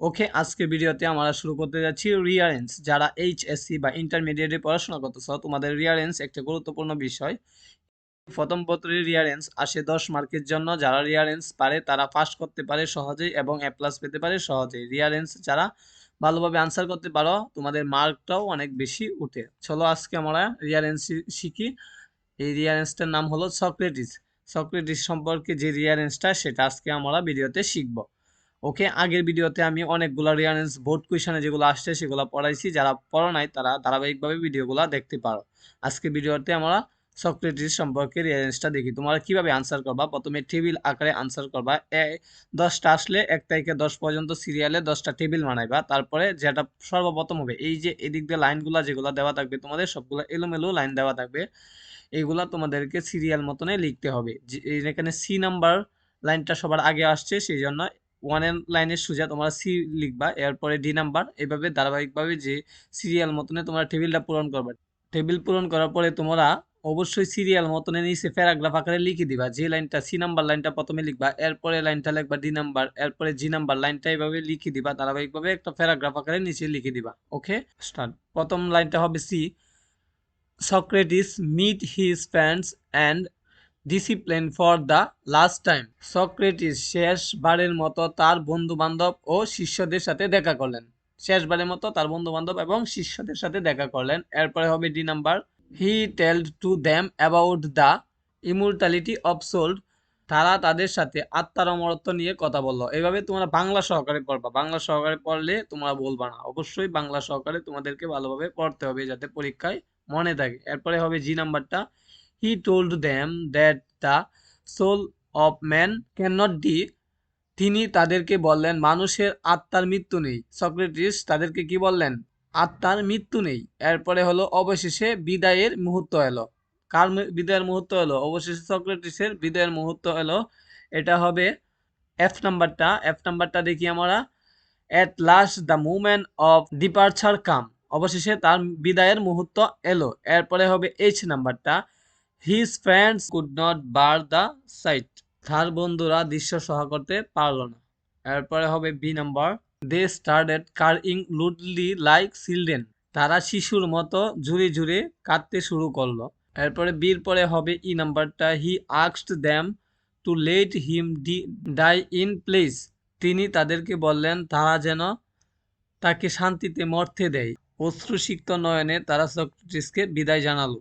ওকে আজকে ভিডিওতে আমরা শুরু করতে যাচ্ছি রিয়ারেন্স যারা এইচএসসি বা ইন্টারমিডিয়েটে পড়াশোনা করতেছ, তোমাদের রিয়ারেন্স একটা গুরুত্বপূর্ণ বিষয়। প্রথম পত্রের রিয়ারেন্স আসে দশ মার্কের জন্য। যারা রিয়ারেন্স পারে, তারা পাস করতে পারে সহজেই এবং এ প্লাস পেতে পারে সহজেই। রিয়ারেন্স যারা ভালোভাবে আনসার করতে পারো, তোমাদের মার্কটাও অনেক বেশি উঠে। চলো আজকে আমরা রিয়ারেন্স শিখি। এই রিয়ারেন্সটার নাম হলো সক্রেটিস সক্রেটিস সম্পর্কে যে রিয়ারেন্সটা সেটা আজকে আমরা ভিডিওতে শিখব। ওকে, আগের ভিডিওতে আমি অনেকগুলো রিয়ারেন্স বোর্ড কুইশনে যেগুলো আসছে সেগুলো পড়াইছি। যারা পড়ো নাই, তারা ধারাবাহিকভাবে ভিডিওগুলো দেখতে পারো। আজকে ভিডিওতে আমরা সক্রেটিস সম্পর্কে রিয়ারেন্সটা দেখি। তোমরা কীভাবে আনসার করবা? প্রথমে টেবিল আকারে আনসার করবা। এ, দশটা আসলে এক তারিখে দশ পর্যন্ত সিরিয়ালে দশটা টেবিল বানাইবা। তারপরে যেটা সর্বপ্রথম হবে, এই যে এদিক দিয়ে লাইনগুলো যেগুলো দেওয়া থাকবে, তোমাদের সবগুলো এলোমেলো লাইন দেওয়া থাকবে। এগুলা তোমাদেরকে সিরিয়াল মতনে লিখতে হবে। এখানে সি নাম্বার লাইনটা সবার আগে আসছে সেই জন্য ওয়ানের লাইনের সোজা তোমরা সি লিখবা, এরপরে ডি নাম্বার এভাবে ধারাবাহিকভাবে যে সিরিয়াল মতনে তোমরা টেবিলটা পূরণ করবা। টেবিল পূরণ করার পরে তোমরা অবশ্যই সিরিয়াল মতনে নিচে প্যারাগ্রাফ আকারে লিখে দিবা, যে লাইনটা সি নাম্বার লাইনটা প্রথমে লিখবা, এরপরে লাইনটা লিখবা ডি নাম্বার এরপরে জি নাম্বার লাইনটা এভাবে লিখে দিবা, ধারাবাহিকভাবে একটা প্যারাগ্রাফ আকারে নিচে লিখে দিবা। ওকে স্টার্ট প্রথম লাইনটা হবে C Socrates meet his friends and discipline for the last time Socrates শেষবারের মতো তার বন্ধু বান্ধব ও শিষ্যদের সাথে দেখা করলেন। শেষবারের মতো তার বন্ধু বান্ধব এবং শিষ্যদের সাথে দেখা করলেন। এরপরে হবে D number. He told to them about the immortality of soul তারা তাদের সাথে আত্মার অমরত্ব নিয়ে কথা বলল। এইভাবে তোমরা বাংলা সহকারে পড়বা। বাংলা সহকারে পড়লে তোমরা বলবা না। অবশ্যই বাংলা সহকারে তোমাদেরকে ভালোভাবে পড়তে হবে যাতে পরীক্ষায় মনে থাকে। এরপরে হবে জি নাম্বারটা। Told them that the soul of man can not die তিনি তাদেরকে বললেন, মানুষের আত্মার মৃত্যু নেই। সক্রেটিস তাদেরকে কি বললেন? আত্মার মৃত্যু নেই। এরপরে হলো, অবশেষে বিদায়ের মুহূর্ত এলো। কার বিদায়ের মুহূর্ত এলো? অবশেষে সক্রেটিসের বিদায়ের মুহূর্ত এলো। এটা হবে এফ নাম্বারটা এফ নাম্বারটা দেখি আমরা। At last the moment of departure come অবশেষে তার বিদায়ের মুহূর্ত এলো। এরপরে হবে এইচ নাম্বারটা his friends could not bear the sight তার বন্ধুরা দৃশ্য সহ করতে পারল না। এরপরে হবে B number they started crying loudly like children তারা শিশুর মতো জুড়ে জুড়ে কাঁদতে শুরু করল। এরপরে বির পরে হবে ই নাম্বারটা হি আক্সড দ্যাম টু লেট হিম ডি ডাই ইন প্লেস তিনি তাদেরকে বললেন, তারা যেন তাকে শান্তিতে মর্থে দেয়। অশ্রুসিক্ত নয়নে তারা সক্রেটিসকে বিদায় জানালো।